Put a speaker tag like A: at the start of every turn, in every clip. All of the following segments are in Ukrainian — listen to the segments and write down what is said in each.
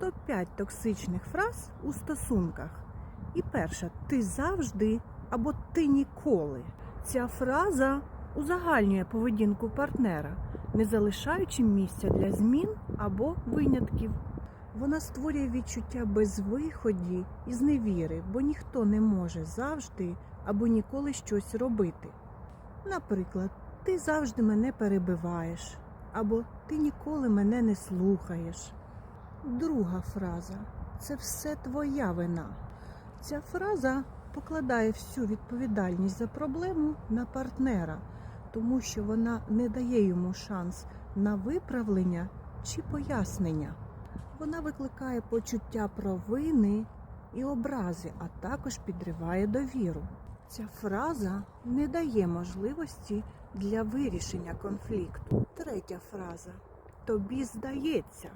A: Топ-5 токсичних фраз у стосунках. І перша ти завжди або ти ніколи. Ця фраза узагальнює поведінку партнера, не залишаючи місця для змін або винятків. Вона створює відчуття безвиході і зневіри, бо ніхто не може завжди або ніколи щось робити. Наприклад, ти завжди мене перебиваєш, або ти ніколи мене не слухаєш. Друга фраза це все твоя вина. Ця фраза покладає всю відповідальність за проблему на партнера, тому що вона не дає йому шанс на виправлення чи пояснення. Вона викликає почуття провини і образи, а також підриває довіру. Ця фраза не дає можливості для вирішення конфлікту. Третя фраза тобі здається.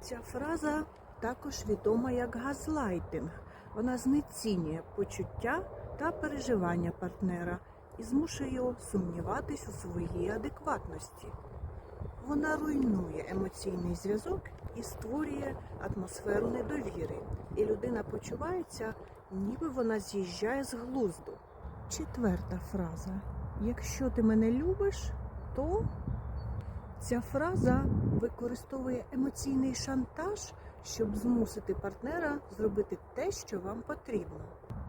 A: Ця фраза також відома як газлайтинг. Вона знецінює почуття та переживання партнера і змушує його сумніватись у своїй адекватності. Вона руйнує емоційний зв'язок і створює атмосферу недовіри, і людина почувається, ніби вона з'їжджає з глузду. Четверта фраза: Якщо ти мене любиш, то ця фраза використовує емоційний шантаж, щоб змусити партнера зробити те, що вам потрібно.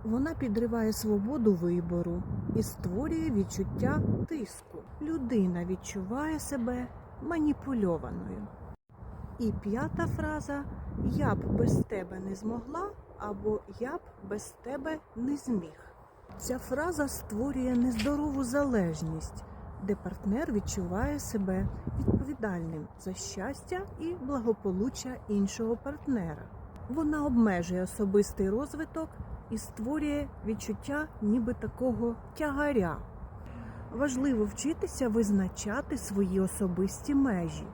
A: Вона підриває свободу вибору і створює відчуття тиску. Людина відчуває себе маніпульованою. І п'ята фраза Я б без тебе не змогла або Я б без тебе не зміг. Ця фраза створює нездорову залежність, де партнер відчуває себе відповідальним за щастя і благополуччя іншого партнера. Вона обмежує особистий розвиток і створює відчуття ніби такого тягаря. Важливо вчитися визначати свої особисті межі,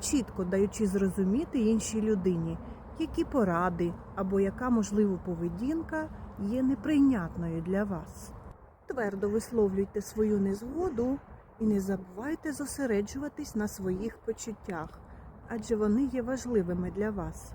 A: чітко даючи зрозуміти іншій людині, які поради або яка можливо поведінка є неприйнятною для вас. Твердо висловлюйте свою незгоду і не забувайте зосереджуватись на своїх почуттях, адже вони є важливими для вас.